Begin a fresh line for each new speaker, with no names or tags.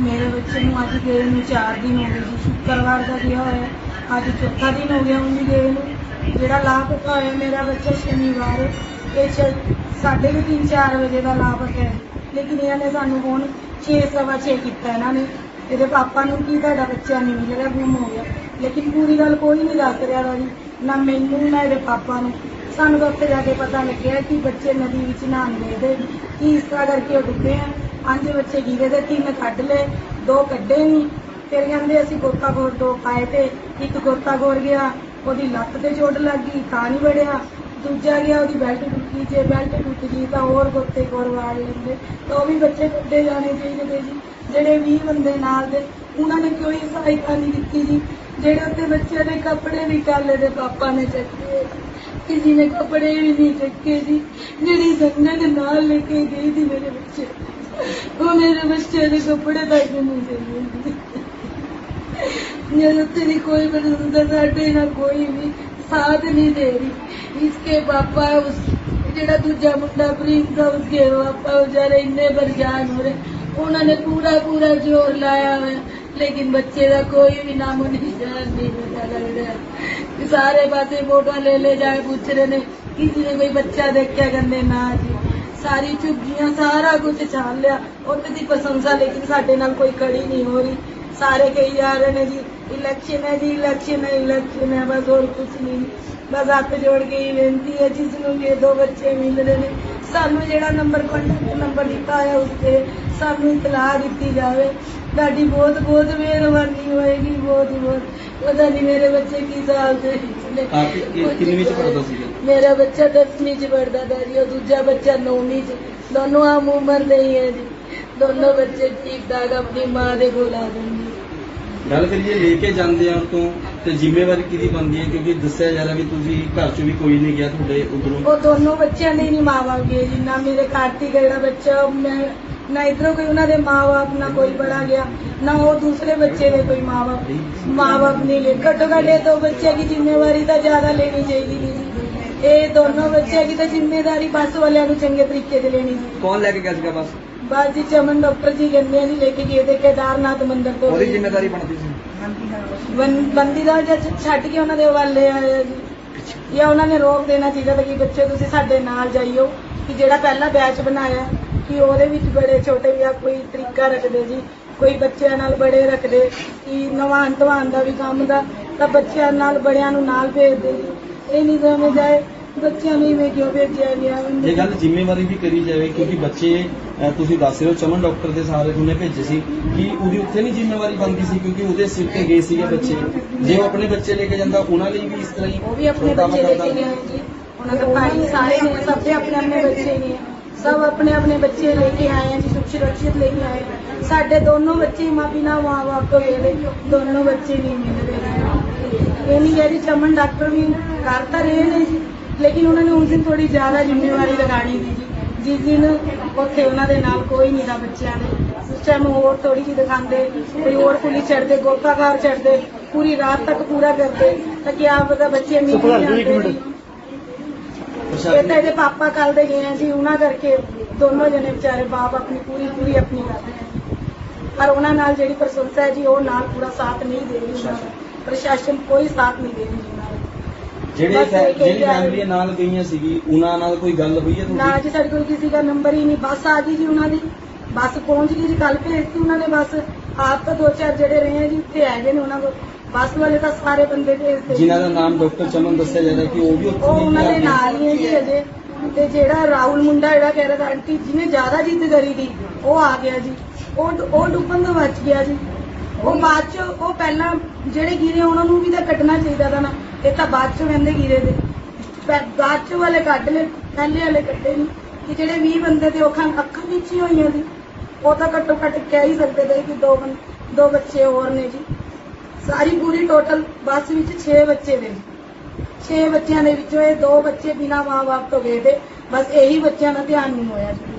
ਮੇਰੇ ਬੱਚੇ ਨੂੰ ਅੱਜ ਗਏ ਨੂੰ 4 ਦਿਨ ਹੋ ਗਏ ਜੀ, ਸ਼ੁੱਕਰਵਾਰ ਦਾ ਗਿਆ ਹੋਇਆ, ਅੱਜ ਚੌਥਾ ਦਿਨ ਹੋ ਗਿਆ ਉਹਨੂੰ ਗਏ ਨੂੰ। ਜਿਹੜਾ ਲਾਪਤਾ ਹੋਇਆ ਮੇਰਾ ਬੱਚਾ ਸ਼ਨੀਵਾਰ, ਇਹ ਛ- ਸਾਢੇ ਕੁ ਤਿੰਨ 4 ਵਜੇ ਦਾ ਲਾਪਤਾ ਹੈ। ਲੇਕਿਨ ਇਹਨਾਂ ਨੇ ਸਾਨੂੰ ਹੁਣ 6 ਸਵਾ 6 ਕੀਤਾ ਇਹਨਾਂ ਨੇ। ਇਹਦੇ ਪਾਪਾ ਨੂੰ ਕੀ ਤੁਹਾਡਾ ਬੱਚਾ ਨਹੀਂ ਮਿਲ ਰਿਹਾ ਗੁੰਮ ਹੋ ਗਿਆ। ਲੇਕਿਨ ਪੂਰੀ ਗੱਲ ਕੋਈ ਨਹੀਂ ਦੱਸ ਰਿਹਾ ਜੀ, ਨਾ ਮੈਨੂੰ, ਨਾ ਇਹਦੇ ਪਾਪਾ ਨੂੰ। ਸਾਨੂੰ ਤਾਂ ਉੱਥੇ ਜਾ ਕੇ ਪਤਾ ਲੱਗਿਆ ਕਿ ਬੱਚੇ ਨਦੀ ਵਿੱਚ ਨਹਾਉਣ ਗਏ ਤੇ ਇਸ ਤਰ੍ਹਾਂ ਕਰਕੇ ਉਹ ਡੁੱਬੇ ਆ। ਪੰਜ ਬੱਚੇ ਗਿਰੇ ਤੇ ਤਿੰਨ ਕੱਢ ਲਏ? ਦੋ ਕੱਢੇ ਨਹੀਂ ਫਿਰ ਕਹਿੰਦੇ ਅਸੀਂ ਗੋਤਾਖੋਰ ਦੋ ਪਾਏ ਤੇ ਇੱਕ ਗੋਤਾਖੋਰ ਗਿਆ, ਉਹਦੀ ਲੱਤ ਤੇ ਚੋਟ ਲੱਗ ਗਈ, ਤਾਂ ਨਹੀਂ ਵੜਿਆ। ਦੂਜਾ ਗਿਆ, ਉਹਦੀ ਬੈਲਟ ਟੁੱਟੀ, ਜੇ ਬੈਲਟ ਟੁੱਟ ਗਈ ਤਾਂ ਹੋਰ ਗੋਤੇ ਖੋਰ ਵਾੜ ਲੈਂਦੇ। ਤਾਂ ਉਹ ਵੀ ਬੱਚੇ ਕੱਢੇ ਜਾਣੇ ਚਾਹੀਦੇ ਤੇ ਜੀ। ਜਿਹੜੇ 20 ਬੰਦੇ ਨਾਲ ਦੇ, ਉਹਨਾਂ ਨੇ ਕੋਈ ਸਹਾਇਤਾ ਨਹੀਂ ਦਿੱਤੀ ਜੀ? ਜਿਹੜੇ ਉੱਤੇ ਬੱਚਿਆਂ ਦੇ ਕੱਪੜੇ ਵੀ ਕਾਲੇ ਦੇ ਪਾਪਾ ਨੇ ਚੱਕੇ ਕਿਸੇ ਨੇ ਕੱਪੜੇ ਵੀ ਨਹੀਂ ਚੱਕੇ ਜੀ। ਜਿਹੜੀ ਸੰਗਤ ਨਾਲ ਲੈ ਕੇ ਗਈ ਸੀ ਮੇਰੇ ਬੱਚੇ। ਉਹ ਮੇਰੇ ਬੱਚੇ ਦੇ ਕੱਪੜੇ ਤੱਕ ਨਹੀਂ ਚੱਲੇ ਮੇਰੇ ਉੱਤੇ ਦੀ ਕੋਈ ਬੰਦਾ ਸਾਡੇ ਨਾਲ ਕੋਈ ਵੀ ਸਾਥ ਨਹੀਂ ਦੇ ਰਹੀ। ਇਸਕੇ ਜਿਹੜਾ ਦੂਜਾ ਮੁੰਡਾ ਪ੍ਰਿੰਸ ਦਾ, ਉਸਕੇ ਪਾਪਾ ਵਿਚਾਰੇ ਇੰਨੇ ਪਰੇਸ਼ਾਨ ਹੋ ਰਹੇ। ਉਹਨਾਂ ਨੇ ਪੂਰਾ ਪੂਰਾ ਜ਼ੋਰ ਲਾਇਆ ਹੋਇਆ। ਲੇਕਿਨ ਬੱਚੇ ਦਾ ਕੋਈ ਵੀ ਨਾਮ ਨਿਸ਼ਾਨ ਨਹੀਂ ਪਤਾ ਲੱਗ ਰਿਹਾ ਸਾਰੇ ਪਾਸੇ ਫੋਟੋਆਂ ਲੈ ਲੈ ਜਾਏ ਪੁੱਛ ਰਹੇ ਨੇ, ਕਿਸੇ ਨੇ ਕੋਈ ਬੱਚਾ ਦੇਖਿਆ ਕਹਿੰਦੇ, ਨਾ ਜੀ। ਸਾਰੀ ਝੁੱਗੀਆਂ, ਸਾਰਾ ਕੁਝ ਛਾਣ ਲਿਆ। ਉਹਨਾਂ ਦੀ ਪ੍ਰਸ਼ੰਸਾ, ਲੇਕਿਨ ਸਾਡੇ ਨਾਲ ਕੋਈ ਖੜੀ ਨਹੀਂ ਹੋ ਰਹੀ। ਸਾਰੇ ਕਹੀ ਜਾ ਰਹੇ ਨੇ ਜੀ ਇਲੈਕਸ਼ਨ ਹੈ ਜੀ ਇਲੈਕਸ਼ਨ ਹੈ ਇਲੈਕਸ਼ਨ ਹੈ, ਬਸ ਹੋਰ ਕੁਝ ਨਹੀਂ। ਬਸ ਹੱਥ ਜੋੜ ਕੇ ਹੀ ਬੇਨਤੀ ਹੈ, ਜਿਸ ਨੂੰ ਇਹ ਦੋ ਬੱਚੇ ਮਿਲ ਰਹੇ ਨੇ। ਸਾਨੂੰ ਜਿਹੜਾ ਨੰਬਰ ਕੰਟੈਕਟ ਨੰਬਰ ਦਿੱਤਾ ਹੈ ਉਸ ਤੇ ਸਾਨੂੰ ਇਤਲਾਹ ਦਿੱਤੀ ਜਾਵੇ। ਤੁਹਾਡੀ ਬਹੁਤ ਬਹੁਤ ਮਿਹਰਬਾਨੀ ਹੋਏਗੀ ਬਹੁਤ ਬਹੁਤ। ਪਤਾ ਨਹੀਂ ਮੇਰੇ ਬੱਚੇ ਕੀ ਸਾਲ ਦੇ ਮੇਰਾ ਬੱਚਾ 10ਵੀਂ ਚ ਪੜਦਾ ਦਾਦੀ ਉਹ ਦੂਜਾ ਬੱਚਾ ਨੌਵੀਂ ਚ। ਦੋਨੋਂ ਆਮ ਉਮਰ ਦੇ ਹੀ ਹੈ ਜੀ। ਦੋਨੋਂ ਬੱਚੇ ਠੀਕ ਠਾਕ ਆਪਣੀ ਮਾਂ ਦੇ ਕੋਲ ਆ ਜਾਂਦੇ।
ਗੱਲ ਕਰੀਏ ਲੈ ਕੇ ਜਾਂਦੇ ਆ ਤੋਂ ਤੇ ਜ਼ਿੰਮੇਵਾਰੀ ਕਿਹਦੀ ਬਣਦੀ ਹੈ? ਕਿਉਂਕਿ ਦੱਸਿਆ ਜਾ ਰਿਹਾ ਵੀ ਤੁਸੀਂ ਘਰ ਚੋਂ ਵੀ ਕੋਈ ਨਹੀਂ ਗਿਆ ਤੁਹਾਡੇ ਉਧਰੋਂ।
ਉਹ ਦੋਨੋਂ ਬੱਚਿਆਂ ਦੇ ਨਹੀਂ ਮਾਂ ਗਏ ਜੀ ਨਾ ਮੇਰੇ ਕਾਰਤਿਕ ਦਾ ਜਿਹੜਾ ਬੱਚਾ ਮੈਂ ਨਾ ਇਧਰੋਂ ਕੋਈ ਉਹਨਾਂ ਦੇ ਮਾਂ-ਬਾਪ ਨਾ ਕੋਈ ਬੜਾ ਗਿਆ ਨਾ ਉਹ ਦੂਸਰੇ ਬੱਚੇ ਦੇ ਕੋਈ ਮਾਂ-ਬਾਪ ਮਾਂ-ਬਾਪ ਨਹੀਂ ਲੈ ਘੱਟੋ ਘੱਟ ਇਹ ਦੋ ਬੱਚਿਆਂ ਦੀ ਜ਼ਿੰਮੇਵਾਰੀ ਤਾਂ ਜ਼ਿਆਦਾ ਲੈਣੀ ਚਾਹੀਦੀ ਸੀ। ਇਹ ਦੋਨੋਂ ਬੱਚਿਆਂ ਦੀ ਤਾਂ ਜ਼ਿੰਮੇਵਾਰੀ ਬੱਸ ਵਾਲਿਆਂ ਨੂੰ ਚੰਗੇ ਤਰੀਕੇ ਤੇ ਲੈਣੀ ਸੀ।
ਕੌਣ ਲੈ ਕੇ ਗਿਆ ਸੀਗਾ ਬਸ?
ਬਸ ਜੀ ਚਮਨ ਡਾਕਟਰ ਜੀ ਕਹਿੰਦੇ ਆ ਜੀ ਲੈ ਕੇ ਗਏ ਤੇ ਕੇਦਾਰਨਾਥ ਮੰਦਿਰ ਤੋਂ
ਉਹਦੀ ਜ਼ਿੰਮੇਵਾਰੀ ਬਣਦੀ ਸੀ।
ਬੰ- ਬੰਦੀ ਦਾ ਜਦ ਛੱਡ ਕੇ ਉਹਨਾਂ ਦੇ ਹਵਾਲੇ ਆਏ ਜੀ ਜਾਂ ਉਹਨਾਂ ਨੇ ਰੋਕ ਦੇਣਾ ਚਾਹੀਦਾ ਤਾਂ ਕਿ ਬੱਚੇ ਤੁਸੀਂ ਸਾਡੇ ਨਾਲ ਜਾਈਓ, ਕਿ ਜਿਹੜਾ ਪਹਿਲਾ ਬੈਚ ਬਣਾਇਆ, ਕਿ ਉਹਦੇ ਵਿੱਚ ਬੜੇ ਛੋਟੇ ਜਾਂ ਕੋਈ ਤਰੀਕਾ ਰੱਖਦੇ ਜੀ, ਕੋਈ ਬੱਚਿਆਂ ਨਾਲ ਬੜੇ ਰੱਖਦੇ, ਕਿ ਨਵਾਨ ਧਵਾਨ ਦਾ ਵੀ ਕੰਮ ਦਾ, ਤਾਂ ਬੱਚਿਆਂ ਨਾਲ, ਬੜਿਆਂ ਨੂੰ ਨਾਲ ਭੇਜਦੇ ਜੀ। ਇਹ ਨਹੀਂ ਸਮਝ ਜਾਏ ਬੱਚਿਆਂ ਨੂੰ ਇਵੇਂ ਕਿਉਂ ਭੇਜਿਆ ਗਿਆ?
ਇਹ ਗੱਲ ਜ਼ਿੰਮੇਵਾਰੀ ਵੀ ਕਰੀ ਜਾਵੇ ਕਿਉਂਕਿ ਬੱਚੇ ਅਹ, ਤੁਸੀਂ ਦੱਸ ਰਹੇ ਹੋ ਚਮਨ ਡਾਕਟਰ ਦੇ ਸਾਰੇ ਉਹਨੇ ਭੇਜੇ ਸੀ ਕਿ ਉਹਦੀ ਉੱਥੇ ਨਹੀਂ ਜ਼ਿੰਮੇਵਾਰੀ ਬਣਦੀ ਸੀ ਕਿਉਂਕਿ ਉਹਦੇ ਸਿਰ ਤੇ ਗਏ ਸੀਗੇ ਬੱਚੇ। ਜੇ ਉਹ ਆਪਣੇ ਬੱਚੇ ਲੈ ਕੇ ਜਾਂਦਾ ਉਹਨਾਂ ਲਈ ਵੀ ਇਸ ਤਰ੍ਹਾਂ ਹੀ
ਉਹ ਵੀ ਆਪਣੇ
ਛੋਟਾ
ਬੱਚੇ ਲੈ ਕੇ ਗਏ ਜੀ। ਉਹਨਾਂ ਦਾ ਭਾਈ ਸਾਰੇ ਨੇ ਸਭ ਦੇ ਆਪਣੇ ਆਪਣੇ ਬੱਚੇ ਨੇ। ਸਭ ਆਪਣੇ ਆਪਣੇ ਬੱਚੇ ਲੈ ਕੇ ਆਏ ਆ ਜੀ ਸੁਖ ਸੁਰੱਖਿਅਤ ਲੈ ਕੇ ਆਏ ਆ। ਸਾਡੇ ਦੋਨੋਂ ਬੱਚੇ ਮਾਂ ਬਿਨਾ ਮਾਂ ਬਾਪ ਤੋਂ ਗਏ ਨੇ। ਦੋਨੋਂ ਬੱਚੇ ਨਹੀਂ ਮਿਲ ਰਹੇ ਇਹ ਨਹੀਂ ਹੈ ਜੀ ਚਮਨ ਡਾਕਟਰ ਵੀ ਕਰ ਤਾਂ ਰਹੇ ਨੇ। ਜੀ ਲੇਕਿਨ ਉਹਨਾਂ ਨੇ ਉਸ ਦਿਨ ਥੋੜੀ ਜ਼ਿਆਦਾ ਜ਼ਿੰਮੇਵਾਰੀ ਲਗਾਣੀ ਸੀ ਜੀ। ਜਿਸ ਦਿਨ ਉੱਥੇ ਉਹਨਾਂ ਦੇ ਨਾਲ ਕੋਈ ਨਹੀਂ ਦਾ ਬੱਚਿਆਂ ਦੇ। ਉਸ ਟਾਈਮ ਹੋਰ ਥੋੜੀ ਜਿਹੀ ਦਿਖਾਉਂਦੇ ਕੋਈ ਹੋਰ ਪੁਲਿਸ ਚੜਦੇ ਗੋਤਾਕਾਰ ਚੜਦੇ ਪੂਰੀ ਰਾਤ ਤੱਕ ਪੂਰਾ ਕਰਦੇ ਤਾਂ ਕਿ ਆਪ ਦਾ ਬੱਚੇ ਜੀ ਇਹ ਤਾਂ ਇਹਦੇ ਪਾਪਾ ਕੱਲ ਦੇ ਗਏ ਆ ਜੀ ਉਹਨਾਂ ਕਰਕੇ ਦੋਨੋਂ ਜਣੇ ਵਿਚਾਰੇ ਬਾਪ ਆਪਣੀ ਪੂਰੀ ਪੂਰੀ ਆਪਣੀ ਕਰ ਰਹੇ ਆ। ਪਰ ਉਹਨਾਂ ਨਾਲ ਜਿਹੜੀ ਪ੍ਰਸ਼ੰਸਾ ਹੈ ਜੀ ਉਹ ਨਾਲ ਪੂਰਾ ਸਾਥ ਨਹੀਂ ਦੇ ਰਹੀ ਪ੍ਰਸ਼ਾਸਨ ਕੋਈ ਸਾਥ ਨਹੀਂ ਦੇ ਰਹੀ ਉਹਨਾਂ
ਜਿਹੜੇ ਜਿਹੜੀ ਫੈਮਿਲੀ ਨਾਲ ਗਈਆਂ ਸੀਗੀ ਉਹਨਾਂ ਨਾਲ ਕੋਈ ਗੱਲ ਹੋਈ ਹੈ
ਨਾ ਜੀ ਸਾਡੇ ਕੋਲ ਕਿਸੇ ਦਾ ਨੰਬਰ ਹੀ ਨਹੀਂ। ਬੱਸ ਆ ਗਈ ਜੀ ਉਹਨਾਂ ਦੀ। ਬੱਸ ਪਹੁੰਚ ਗਈ ਜੀ ਕੱਲ ਭੇਜਤੀ ਉਹਨਾਂ ਨੇ ਬੱਸ। ਆਪ ਤਾਂ ਦੋ ਚਾਰ ਜਿਹੜੇ ਰਹੇ ਆ ਜੀ ਉੱਥੇ ਹੈਗੇ ਨੇ ਉਹਨਾਂ ਕੋਲ। ਬੱਸ ਵਾਲੇ ਤਾਂ ਸਾਰੇ ਬੰਦੇ ਭੇਜਦੇ
ਜਿਨ੍ਹਾਂ ਦਾ ਨਾਮ ਡਾਕਟਰ ਚਮਨ ਦੱਸਿਆ ਜਾ ਰਿਹਾ ਕਿ ਉਹ ਵੀ ਉੱਥੇ
ਉਹ ਉਹਨਾਂ ਦੇ। ਨਾਲ ਹੀ ਹੈ ਜੀ ਅਜੇ। ਤੇ ਜਿਹੜਾ ਰਾਹੁਲ ਮੁੰਡਾ ਜਿਹੜਾ ਕਹਿ ਰਿਹਾ ਤਾ ਆਂਟੀ ਜਿਹਨੇ ਜ਼ਿਆਦਾ ਜਿੱਦ ਕਰੀ ਦੀ ਉਹ ਆ ਗਿਆ ਜੀ। ਉਹ ਉਹ ਡੁੱਬਣ ਤੋਂ ਬਚ ਗਿਆ ਜੀ। ਉਹ ਬਾਅਦ ਚ ਉਹ ਪਹਿਲਾਂ ਜਿਹੜੇ ਗਿਰੇ ਉਹਨਾਂ ਨੂੰ ਵੀ ਤਾਂ ਕੱਢਣਾ ਚਾਹੀਦਾ ਤਾਂ ਨਾ। ਇਹ ਤਾਂ ਬਾਅਦ ਚ ਕਹਿੰਦੇ ਗਿਰੇ ਦੇ। ਪਹਿ- ਬਾਅਦ ਚ ਵਾਲੇ ਕੱਢ ਲੈ ਪਹਿਲੇ ਵਾਲੇ ਕੱਢੇ ਨਹੀਂ ਕਿ ਜਿਹੜੇ 20 ਬੰਦੇ ਤੇ ਅੱਖਾਂ ਅੱਖਾਂ ਵਿੱਚ ਹੀ ਹੋਈਆਂ ਸੀ। ਉਹ ਤਾਂ ਘੱਟੋ ਘੱਟ ਕਹਿ ਹੀ ਸਕਦੇ ਤੇ ਕਿ ਦੋ ਬੰ- ਦੋ ਬੱਚੇ ਹੋਰ ਨੇ ਜੀ। ਸਾਰੀ ਪੂਰੀ ਟੋਟਲ ਬੱਸ ਵਿੱਚ 6 ਬੱਚੇ ਨੇ। 6 ਬੱਚਿਆਂ ਦੇ ਵਿੱਚੋਂ ਇਹ ਦੋ ਬੱਚੇ ਬਿਨਾਂ ਮਾਂ-ਬਾਪ ਤੋਂ ਗਏ ਤੇ ਬਸ ਇਹੀ ਬੱਚਿਆਂ ਦਾ ਧਿਆਨ ਨਹੀਂ ਹੋਇਆ ਜੀ।